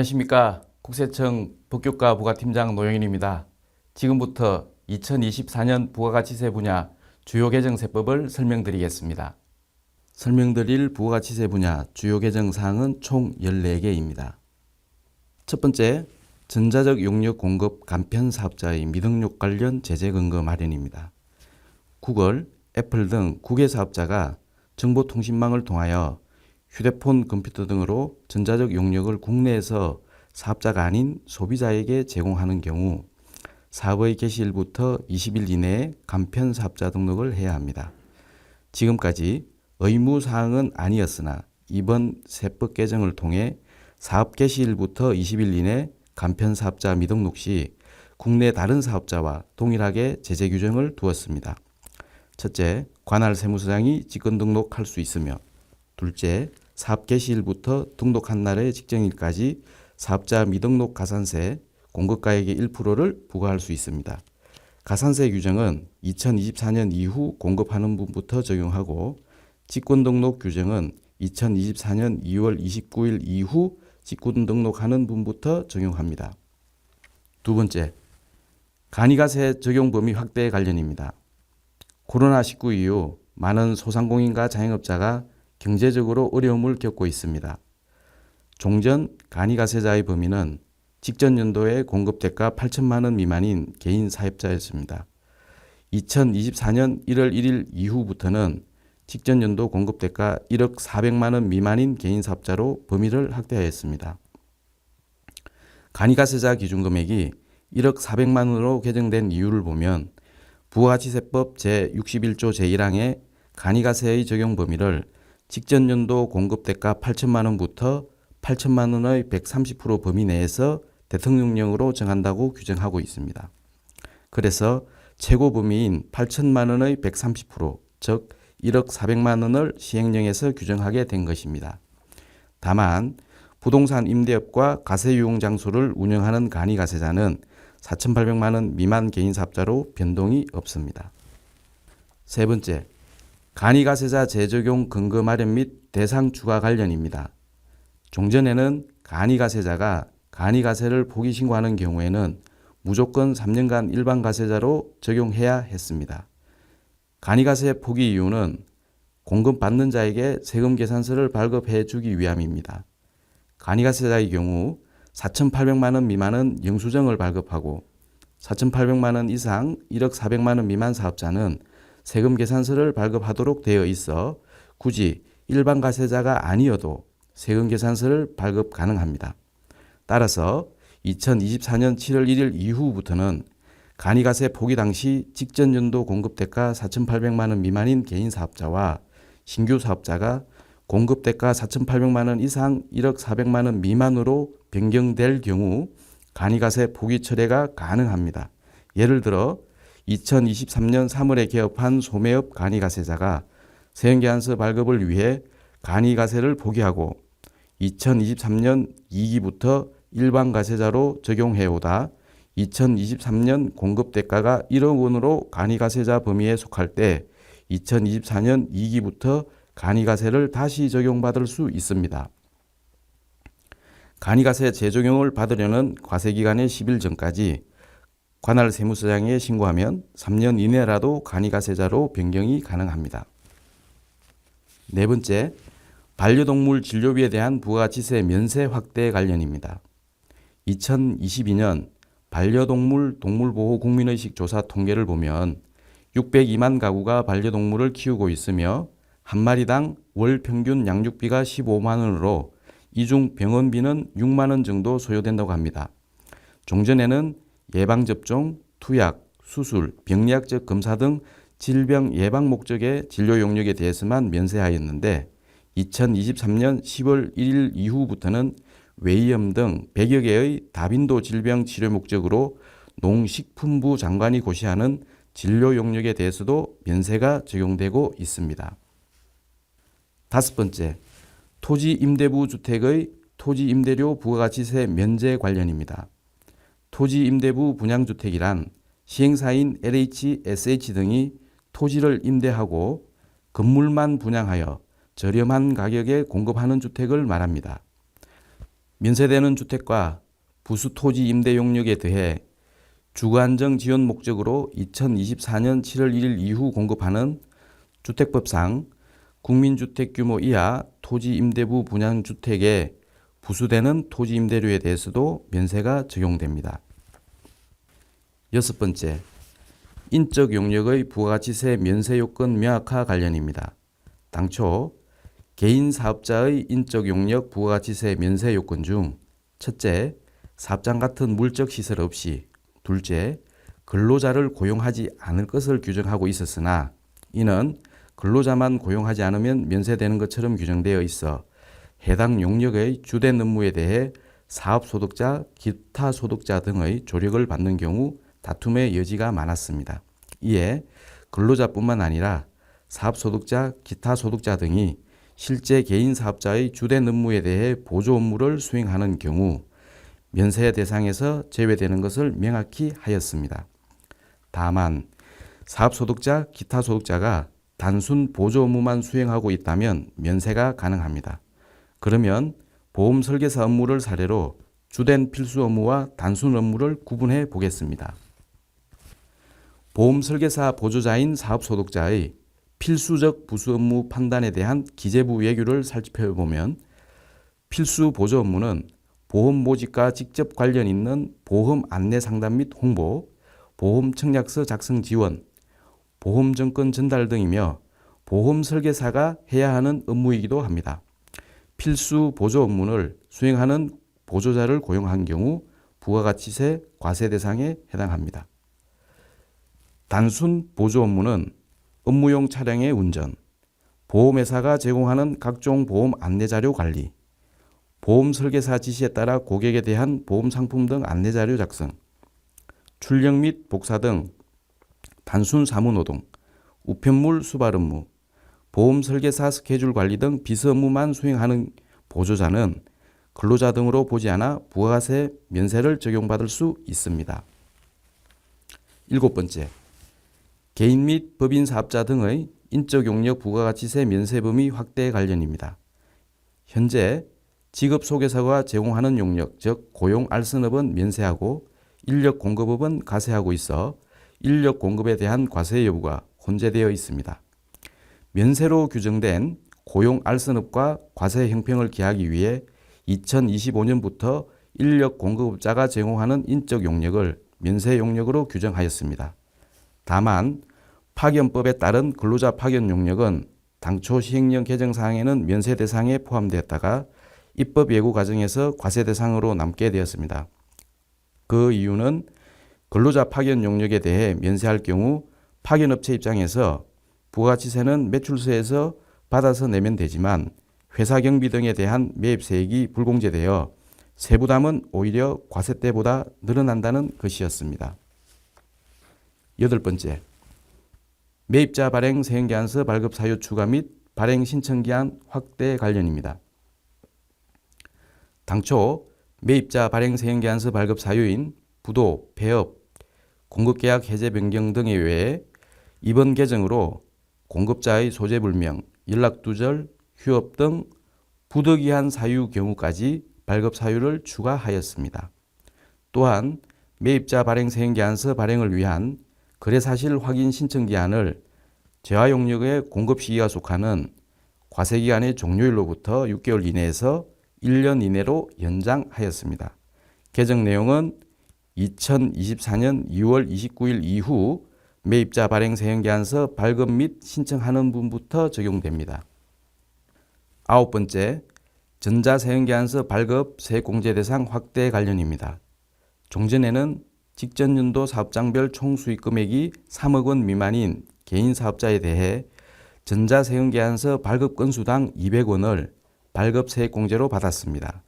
안녕하십니까. 국세청 법규과 부가팀장 노영인입니다. 지금부터 2024년 부가가치세 분야 주요 개정 세법을 설명드리겠습니다. 설명드릴 부가가치세 분야 주요 개정 사항은 총 14개입니다. 첫 번째, 전자적 용역 공급 간편 사업자의 미등록 관련 제재 근거 마련입니다. 구글, 애플 등 국외 사업자가 정보통신망을 통하여 휴대폰, 컴퓨터 등으로 전자적 용역을 국내에서 사업자가 아닌 소비자에게 제공하는 경우 사업의 개시일부터 20일 이내에 간편 사업자 등록을 해야 합니다. 지금까지 의무 사항은 아니었으나 이번 세법 개정을 통해 사업 개시일부터 20일 이내 간편 사업자 미등록 시 국내 다른 사업자와 동일하게 제재 규정을 두었습니다. 첫째, 관할 세무서장이 직권 등록할 수 있으며 둘째, 사업 개시일부터 등록한 날의 직전일까지 사업자 미등록 가산세 공급가액의 1%를 부과할 수 있습니다. 가산세 규정은 2024년 이후 공급하는 분부터 적용하고 직권 등록 규정은 2024년 2월 29일 이후 직권 등록하는 분부터 적용합니다. 두 번째, 간이가세 적용 범위 확대 관련입니다. 코로나19 이후 많은 소상공인과 자영업자가 경제적으로 어려움을 겪고 있습니다. 종전 간이가세자의 범위는 직전 연도의 공급 대가 8천만 원 미만인 개인 사업자였습니다. 2024년 1월 1일 이후부터는 직전 연도 공급 대가 1억 400만 원 미만인 개인 사업자로 범위를 확대하였습니다. 간이가세자 기준 금액이 1억 400만 원으로 개정된 이유를 보면 부가가치세법 제61조 제1항의 간이가세의 적용 범위를 직전 연도 공급 대가 8천만 원부터 8천만 원의 130% 범위 내에서 대통령령으로 정한다고 규정하고 있습니다. 그래서 최고 범위인 8천만 원의 130%, 즉 1억 400만 원을 시행령에서 규정하게 된 것입니다. 다만 부동산 임대업과 가세 유용 장소를 운영하는 간이 가세자는 4,800만 원 미만 개인 사업자로 변동이 없습니다. 세 번째, 간이가세자 재적용 근거 마련 및 대상 주가 관련입니다. 종전에는 간이가세자가 간이가세를 포기 신고하는 경우에는 무조건 3년간 일반 가세자로 적용해야 했습니다. 간이가세 포기 이유는 공급 받는 자에게 세금 계산서를 발급해 주기 위함입니다. 간이가세자의 경우 4,800만 원 미만은 영수증을 발급하고 4,800만 원 이상 1억 400만 원 미만 사업자는 세금 계산서를 발급하도록 되어 있어 굳이 일반 가세자가 아니어도 세금 계산서를 발급 가능합니다. 따라서 2024년 7월 1일 이후부터는 간이가세 포기 당시 직전 연도 공급 대가 4,800만 원 미만인 개인 사업자와 신규 사업자가 공급 대가 4,800만 원 이상 1억 400만 원 미만으로 변경될 경우 간이가세 포기 철회가 가능합니다. 예를 들어 2023년 3월에 개업한 소매업 간이가세자가 세형계산서 발급을 위해 간이가세를 포기하고 2023년 2기부터 일반 가세자로 적용해오다 2023년 공급대가가 1억 원으로 간이가세자 범위에 속할 때 2024년 2기부터 간이가세를 다시 적용받을 수 있습니다. 간이가세 재적용을 받으려는 과세기간의 10일 전까지 관할 세무서장에 신고하면 3년 이내라도 간이가세자로 변경이 가능합니다. 네 번째, 반려동물 진료비에 대한 부가가치세 면세 확대 관련입니다. 2022년 반려동물 동물보호 국민의식 조사 통계를 보면 602만 가구가 반려동물을 키우고 있으며 한 마리당 월 평균 양육비가 15만 원으로 이중 병원비는 6만 원 정도 소요된다고 합니다. 종전에는 예방접종, 투약, 수술, 병리학적 검사 등 질병 예방 목적의 진료 용역에 대해서만 면세하였는데 2023년 10월 1일 이후부터는 외이염 등 100여 개의 다빈도 질병 치료 목적으로 농식품부 장관이 고시하는 진료 용역에 대해서도 면세가 적용되고 있습니다. 다섯 번째, 토지 임대부 주택의 토지 임대료 부가가치세 면제 관련입니다. 토지 임대부 분양주택이란 시행사인 LH, SH 등이 토지를 임대하고 건물만 분양하여 저렴한 가격에 공급하는 주택을 말합니다. 면세되는 주택과 부수 토지 임대 용역에 대해 주거 안정 지원 목적으로 2024년 7월 1일 이후 공급하는 주택법상 국민주택 규모 이하 토지 임대부 분양 주택에 부수되는 토지 임대료에 대해서도 면세가 적용됩니다. 여섯 번째, 인적 용역의 부가가치세 면세 요건 명확화 관련입니다. 당초 개인 사업자의 인적 용역 부가가치세 면세 요건 중 첫째, 사업장 같은 물적 시설 없이 둘째, 근로자를 고용하지 않을 것을 규정하고 있었으나 이는 근로자만 고용하지 않으면 면세되는 것처럼 규정되어 있어 해당 용역의 주된 업무에 대해 사업소득자, 기타 소득자 등의 조력을 받는 경우 다툼의 여지가 많았습니다. 이에 근로자뿐만 아니라 사업소득자, 기타 소득자 등이 실제 개인 사업자의 주된 업무에 대해 보조 업무를 수행하는 경우 면세 대상에서 제외되는 것을 명확히 하였습니다. 다만 사업소득자, 기타 소득자가 단순 보조 업무만 수행하고 있다면 면세가 가능합니다. 그러면 보험 설계사 업무를 사례로 주된 필수 업무와 단순 업무를 구분해 보겠습니다. 보험 설계사 보조자인 사업소득자의 필수적 부수 업무 판단에 대한 기재부 외규를 살펴보면 필수 보조 업무는 보험 모집과 직접 관련 있는 보험 안내 상담 및 홍보, 보험 청약서 작성 지원, 보험 정권 전달 등이며 보험 설계사가 해야 하는 업무이기도 합니다. 필수 보조 업무를 수행하는 보조자를 고용한 경우 부가가치세 과세 대상에 해당합니다. 단순 보조 업무는 업무용 차량의 운전, 보험회사가 제공하는 각종 보험 안내자료 관리, 보험 설계사 지시에 따라 고객에 대한 보험 상품 등 안내자료 작성, 출력 및 복사 등 단순 사무노동, 우편물 수발 업무, 보험 설계사 스케줄 관리 등 비서 업무만 수행하는 보조자는 근로자 등으로 보지 않아 부가세 면세를 적용받을 수 있습니다. 일곱 번째, 개인 및 법인 사업자 등의 인적 용역 부가가치세 면세 범위 확대 관련입니다. 현재 직업 소개서가 제공하는 용역, 즉 고용 알선업은 면세하고 인력 공급업은 과세하고 있어 인력 공급에 대한 과세 여부가 혼재되어 있습니다. 면세로 규정된 고용 알선업과 과세 형평을 기하기 위해 2025년부터 인력 공급업자가 제공하는 인적 용역을 면세 용역으로 규정하였습니다. 다만 파견법에 따른 근로자 파견 용역은 당초 시행령 개정 사항에는 면세 대상에 포함되었다가 입법 예고 과정에서 과세 대상으로 남게 되었습니다. 그 이유는 근로자 파견 용역에 대해 면세할 경우 파견업체 입장에서 부가가치세는 매출세에서 받아서 내면 되지만 회사 경비 등에 대한 매입세액이 불공제되어 세부담은 오히려 과세 때보다 늘어난다는 것이었습니다. 여덟 번째, 매입자 발행 세행기한서 발급 사유 추가 및 발행 신청기한 확대 관련입니다. 당초 매입자 발행 세행기한서 발급 사유인 부도, 폐업, 공급계약 해제 변경 등에 외에 이번 개정으로 공급자의 소재불명, 연락두절, 휴업 등 부득이한 사유 경우까지 발급 사유를 추가하였습니다. 또한 매입자 발행 세행기한서 발행을 위한 거래사실 확인 신청 기한을 재화용역의 공급 시기가 속하는 과세기간의 종료일로부터 6개월 이내에서 1년 이내로 연장하였습니다. 개정 내용은 2024년 2월 29일 이후 매입자 발행 세행기한서 발급 및 신청하는 분부터 적용됩니다. 아홉 번째, 전자세행기한서 발급 세공제 대상 확대 관련입니다. 종전에는 직전 연도 사업장별 총 수익 금액이 3억 원 미만인 개인 사업자에 대해 전자세금계약서 발급 건수당 200원을 발급 세액공제로 받았습니다.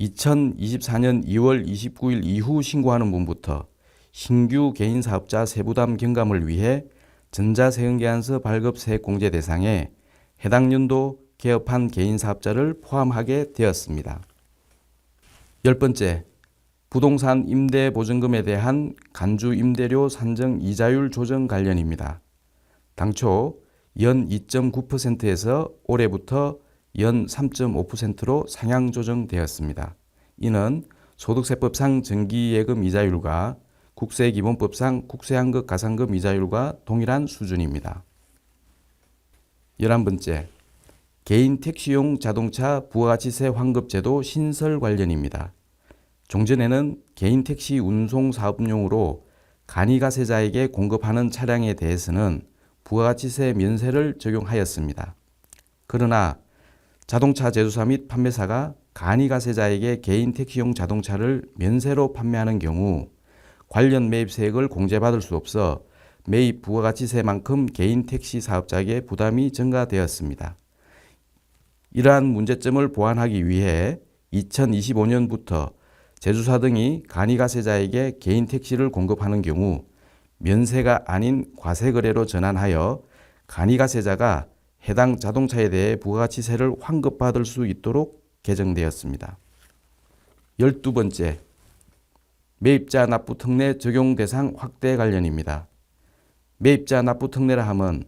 2024년 2월 29일 이후 신고하는 분부터 신규 개인 사업자 세부담 경감을 위해 전자세금계약서 발급 세액 공제 대상에 해당 연도 개업한 개인 사업자를 포함하게 되었습니다. 열 번째, 부동산 임대 보증금에 대한 간주 임대료 산정 이자율 조정 관련입니다. 당초 연 2.9%에서 올해부터 연 3.5%로 상향 조정되었습니다. 이는 소득세법상 정기예금 이자율과 국세 기본법상 국세한급 가산금 이자율과 동일한 수준입니다. 11번째, 개인 택시용 자동차 부가가치세 환급제도 신설 관련입니다. 종전에는 개인 택시 운송 사업용으로 간이가세자에게 공급하는 차량에 대해서는 부가가치세 면세를 적용하였습니다. 그러나 자동차 제조사 및 판매사가 간이가세자에게 개인 택시용 자동차를 면세로 판매하는 경우 관련 매입세액을 공제받을 수 없어 매입 부가가치세만큼 개인 택시 사업자에게 부담이 증가되었습니다. 이러한 문제점을 보완하기 위해 2025년부터 제조사 등이 간이가세자에게 개인 택시를 공급하는 경우 면세가 아닌 과세거래로 전환하여 간이가세자가 해당 자동차에 대해 부가가치세를 환급받을 수 있도록 개정되었습니다. 12번째, 매입자 납부 특례 적용 대상 확대 관련입니다. 매입자 납부 특례라 함은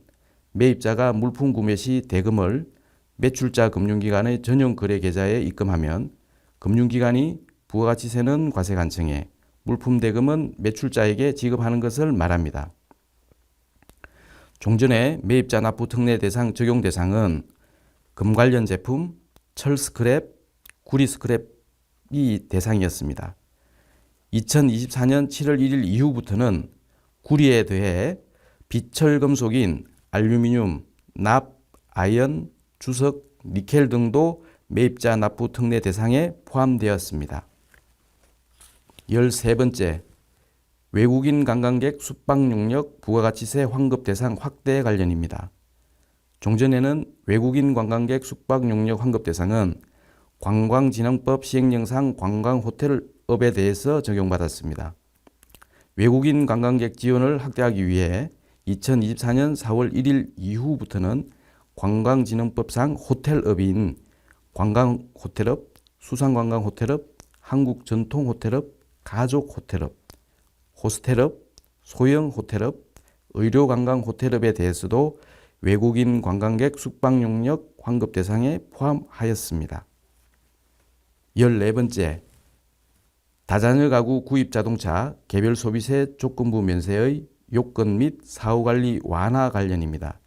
매입자가 물품 구매 시 대금을 매출자 금융기관의 전용 거래 계좌에 입금하면 금융기관이 부가가치세는 과세관청에 물품 대금은 매출자에게 지급하는 것을 말합니다. 종전에 매입자 납부 특례 대상 적용 대상은 금 관련 제품, 철 스크랩, 구리 스크랩이 대상이었습니다. 2024년 7월 1일 이후부터는 구리에 대해 비철 금속인 알루미늄, 납, 아연, 주석, 니켈 등도 매입자 납부 특례 대상에 포함되었습니다. 13번째, 외국인 관광객 숙박 용역 부가가치세 환급 대상 확대 관련입니다. 종전에는 외국인 관광객 숙박 용역 환급 대상은 관광진흥법 시행령상 관광호텔 업에 대해서 적용받았습니다. 외국인 관광객 지원을 확대하기 위해 2024년 4월 1일 이후부터는 관광진흥법상 호텔업인 관광호텔업, 수상관광호텔업, 한국전통호텔업, 가족호텔업, 호스텔업, 소형 호텔업, 의료관광 호텔업에 대해서도 외국인 관광객 숙박 용역 환급 대상에 포함하였습니다. 14번째, 다자녀 가구 구입 자동차 개별 소비세 조건부 면세의 요건 및 사후 관리 완화 관련입니다.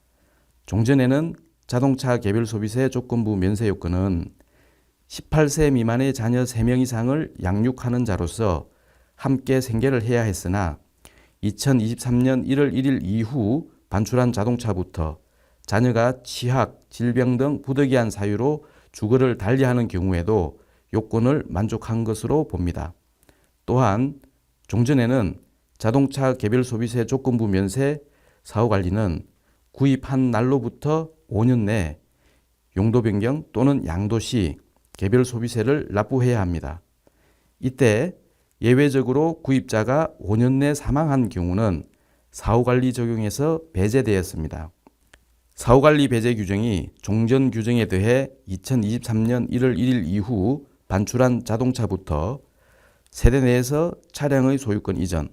종전에는 자동차 개별 소비세 조건부 면세 요건은 18세 미만의 자녀 3명 이상을 양육하는 자로서 함께 생계를 해야 했으나 2023년 1월 1일 이후 반출한 자동차부터 자녀가 취학, 질병 등 부득이한 사유로 주거를 달리하는 경우에도 요건을 만족한 것으로 봅니다. 또한 종전에는 자동차 개별 소비세 조건부 면세 사후 관리는 구입한 날로부터 5년 내 용도 변경 또는 양도 시 개별 소비세를 납부해야 합니다. 이때 예외적으로 구입자가 5년 내 사망한 경우는 사후관리 적용에서 배제되었습니다. 사후관리 배제 규정이 종전 규정에 대해 2023년 1월 1일 이후 반출한 자동차부터 세대 내에서 차량의 소유권 이전,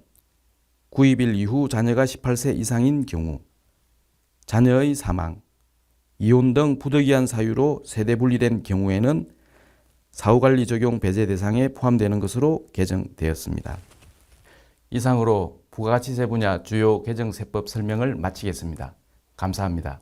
구입일 이후 자녀가 18세 이상인 경우, 자녀의 사망, 이혼 등 부득이한 사유로 세대 분리된 경우에는 사후관리 적용 배제 대상에 포함되는 것으로 개정되었습니다. 이상으로 부가가치세 분야 주요 개정 세법 설명을 마치겠습니다. 감사합니다.